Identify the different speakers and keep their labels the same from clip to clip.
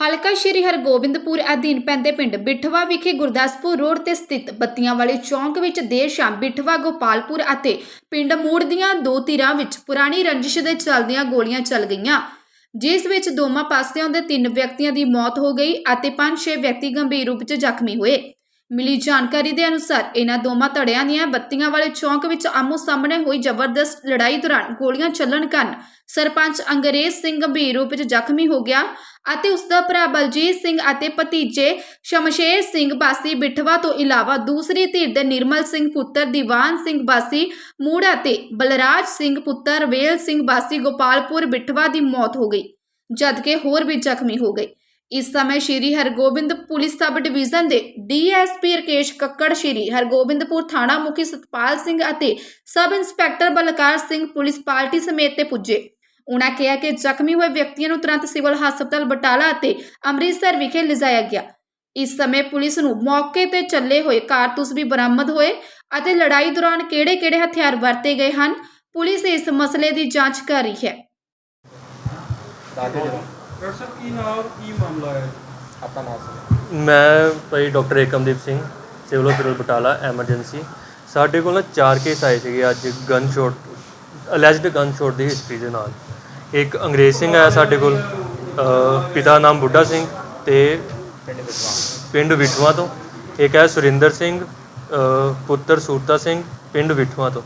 Speaker 1: ਹਲਕਾ ਸ਼੍ਰੀ ਹਰਗੋਬਿੰਦਪੁਰ ਅਧੀਨ ਪੈਂਦੇ ਪਿੰਡ ਬਿਠਵਾ ਵਿਖੇ ਗੁਰਦਾਸਪੁਰ ਰੋਡ ਤੇ ਸਥਿਤ ਬੱਤੀਆਂ ਵਾਲੇ ਚੌਂਕ ਵਿੱਚ ਦੇਰ ਸ਼ਾਮ ਬਿਠਵਾ, ਗੋਪਾਲਪੁਰ ਅਤੇ ਪਿੰਡ ਮੂੜ ਦੀਆਂ ਦੋ ਧਿਰਾਂ ਵਿੱਚ ਪੁਰਾਣੀ ਰੰਜਿਸ਼ ਦੇ ਚੱਲਦਿਆਂ ਗੋਲੀਆਂ ਚੱਲ ਗਈਆਂ। ਜਿਸ ਵਿੱਚ ਦੋਵਾਂ ਪਾਸਿਆਂ ਦੇ ਤਿੰਨ ਵਿਅਕਤੀਆਂ ਦੀ ਮੌਤ ਹੋ ਗਈ ਅਤੇ ਪੰਜ ਛੇ ਵਿਅਕਤੀ ਗੰਭੀਰ ਰੂਪ 'ਚ ਜ਼ਖਮੀ ਹੋਏ। ਮਿਲੀ ਜਾਣਕਾਰੀ ਦੇ ਅਨੁਸਾਰ, ਇਹਨਾਂ ਦੋਵਾਂ ਧੜਿਆਂ ਦੀਆਂ ਬੱਤੀਆਂ ਵਾਲੇ ਚੌਂਕ ਵਿੱਚ ਆਮੋ ਸਾਹਮਣੇ ਹੋਈ ਜ਼ਬਰਦਸਤ ਲੜਾਈ ਦੌਰਾਨ ਗੋਲੀਆਂ ਚੱਲਣ ਕਾਰਨ ਸਰਪੰਚ ਅੰਗਰੇਜ਼ ਸਿੰਘ ਗੰਭੀਰ ਰੂਪ ਵਿੱਚ ਜ਼ਖਮੀ ਹੋ ਗਿਆ ਅਤੇ ਉਸ ਦਾ ਭਰਾ ਬਲਜੀਤ ਸਿੰਘ ਅਤੇ ਭਤੀਜੇ ਸ਼ਮਸ਼ੇਰ ਸਿੰਘ ਬਾਸੀ ਬਿਠਵਾ ਤੋਂ ਇਲਾਵਾ ਦੂਸਰੀ ਧਿਰ ਦੇ ਨਿਰਮਲ ਸਿੰਘ ਪੁੱਤਰ, ਦੀਵਾਨ ਸਿੰਘ ਬਾਸੀ ਮੂੜ ਅਤੇ ਬਲਰਾਜ ਸਿੰਘ ਪੁੱਤਰ, ਵੇਲ ਸਿੰਘ ਬਾਸੀ ਗੋਪਾਲਪੁਰ ਬਿਠਵਾ ਦੀ ਮੌਤ ਹੋ ਗਈ, ਜਦਕਿ ਹੋਰ ਵੀ ਜ਼ਖਮੀ ਹੋ ਗਏ। ਇਸ ਸਮੇਂ Shri Hargobind police sub division ਦੇ ਡੀਐਸਪੀ ਰਕੇਸ਼ ਕੱਕੜ, ਸ਼੍ਰੀ ਹਰਗੋਬਿੰਦਪੁਰ ਥਾਣਾ ਮੁਖੀ ਸਤਪਾਲ ਸਿੰਘ ਅਤੇ sub inspector Balkar Singh police party ਸਮੇਤ ਤੇ ਪੁੱਜੇ। ਉਨ੍ਹਾਂ ਕਿਹਾ ਕਿ ਜ਼ਖਮੀ ਹੋਏ ਵਿਅਕਤੀਆਂ ਨੂੰ ਤੁਰੰਤ ਸਿਵਲ ਹਸਪਤਾਲ ਬਟਾਲਾ ਅਤੇ ਅੰਮ੍ਰਿਤਸਰ ਵਿਖੇ ਲਿਜਾਇਆ ਗਿਆ। ਇਸ ਸਮੇਂ ਪੁਲਿਸ ਨੂੰ ਮੌਕੇ ਤੇ ਚੱਲੇ ਹੋਏ ਕਾਰਤੂਸ ਵੀ ਬਰਾਮਦ ਹੋਏ ਅਤੇ ਲੜਾਈ ਦੌਰਾਨ ਕਿਹੜੇ-ਕਿਹੜੇ ਹਥਿਆਰ ਵਰਤੇ ਗਏ ਹਨ, ਪੁਲਿਸ ਇਸ ਮਸਲੇ ਦੀ ਜਾਂਚ ਕਰ ਰਹੀ ਹੈ।
Speaker 2: ਡਾਕਟਰ ਸਾਹਿਬ ਕੀ ਨਾਮ ਕੀ ਮਾਮਲਾ ਹੈ?
Speaker 3: ਆਪਣਾ ਨਾਮ ਸੀ
Speaker 4: ਮੈਂ ਭਾਈ doctor Ekamdeep Singh civil hospital Batala emergency. ਸਾਡੇ ਕੋਲ ਨਾ ਚਾਰ ਕੇਸ ਆਏ ਸੀਗੇ ਅੱਜ gun shot alleged gun shot ਦੀ ਹਿਸਟਰੀ ਦੇ ਨਾਲ। ਇੱਕ ਅੰਗਰੇਜ਼ ਸਿੰਘ ਆਇਆ ਸਾਡੇ ਕੋਲ ਅ, ਪਿਤਾ ਨਾਮ ਬੁੱਢਾ ਸਿੰਘ ਤੇ
Speaker 3: ਪਿੰਡ ਵਿਸਵਾ
Speaker 4: ਪਿੰਡ ਵਿਠਵਾ ਤੋਂ। ਇੱਕ ਹੈ ਸੁਰਿੰਦਰ ਸਿੰਘ ਪੁੱਤਰ ਸੂਰਤਾ ਸਿੰਘ ਪਿੰਡ ਵਿਠਵਾ ਤੋਂ।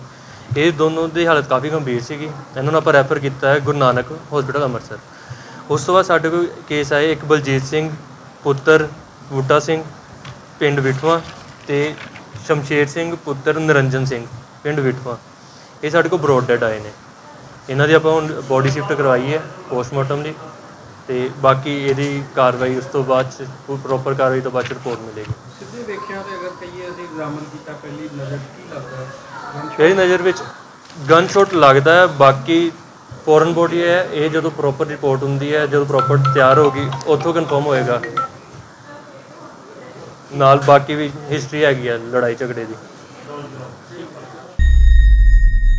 Speaker 4: ਇਹ ਦੋਨੋਂ ਦੀ ਹਾਲਤ ਕਾਫੀ ਗੰਭੀਰ ਸੀਗੀ। ਇਹਨਾਂ ਨੂੰ ਆਪਾਂ ਰੈਫਰ ਕੀਤਾ ਹੈ ਗੁਰੂ ਨਾਨਕ ਹਸਪੀਟਲ ਅੰਮ੍ਰਿਤਸਰ। ਉਸ ਤੋਂ ਬਾਅਦ ਸਾਡੇ ਕੋਲ ਕੇਸ ਆਏ ਇੱਕ ਬਲਜੀਤ ਸਿੰਘ ਪੁੱਤਰ ਬੂਟਾ ਸਿੰਘ ਪਿੰਡ ਵਿਠਵਾ ਤੇ ਸ਼ਮਸ਼ੇਰ ਸਿੰਘ ਪੁੱਤਰ ਨਰਿੰਜਨ ਸਿੰਘ ਪਿੰਡ ਵਿਠਵਾ। ਇਹ ਸਾਡੇ ਕੋਲ ਬਰੋਡ ਡੈਡ ਆਏ ਨੇ। ਇਹਨਾਂ ਦੀ ਆਪਾਂ ਹੁਣ ਬੋਡੀ ਸ਼ਿਫਟ ਕਰਵਾਈ ਹੈ ਪੋਸਟਮਾਰਟਮ ਲਈ ਤੇ ਬਾਕੀ ਇਹਦੀ ਕਾਰਵਾਈ ਉਸ ਤੋਂ ਬਾਅਦ ਚ ਪ੍ਰੋਪਰ ਕਾਰਵਾਈ ਤੋਂ ਬਾਅਦ ਰਿਪੋਰਟ ਮਿਲੇਗੀ।
Speaker 2: ਸਿੱਧੇ ਵੇਖਿਆ ਤੇ ਅਗਰ ਕਹੀਏ ਅਸੀਂ ਐਗਜ਼ਾਮਨ ਕੀਤਾ ਪਹਿਲੀ ਨਜ਼ਰ ਕੀ ਲੱਗਦਾ ਹੈ?
Speaker 4: ਮੇਰੀ ਨਜ਼ਰ ਵਿੱਚ ਗਨ ਸ਼ਾਟ ਲੱਗਦਾ ਹੈ ਬਾਕੀ ਫੋਰਨ ਬੋਡੀ ਹੈ, ਇਹ ਜਦੋਂ ਪ੍ਰੋਪਰ ਰਿਪੋਰਟ ਹੁੰਦੀ ਹੈ, ਜਦੋਂ ਪ੍ਰੋਪਰ ਤਿਆਰ ਹੋਗੀ ਉੱਥੋਂ ਕਨਫਰਮ ਹੋਏਗਾ। ਨਾਲ ਬਾਕੀ ਵੀ ਹਿਸਟਰੀ ਹੈਗੀ ਹੈ ਲੜਾਈ ਝਗੜੇ ਦੀ।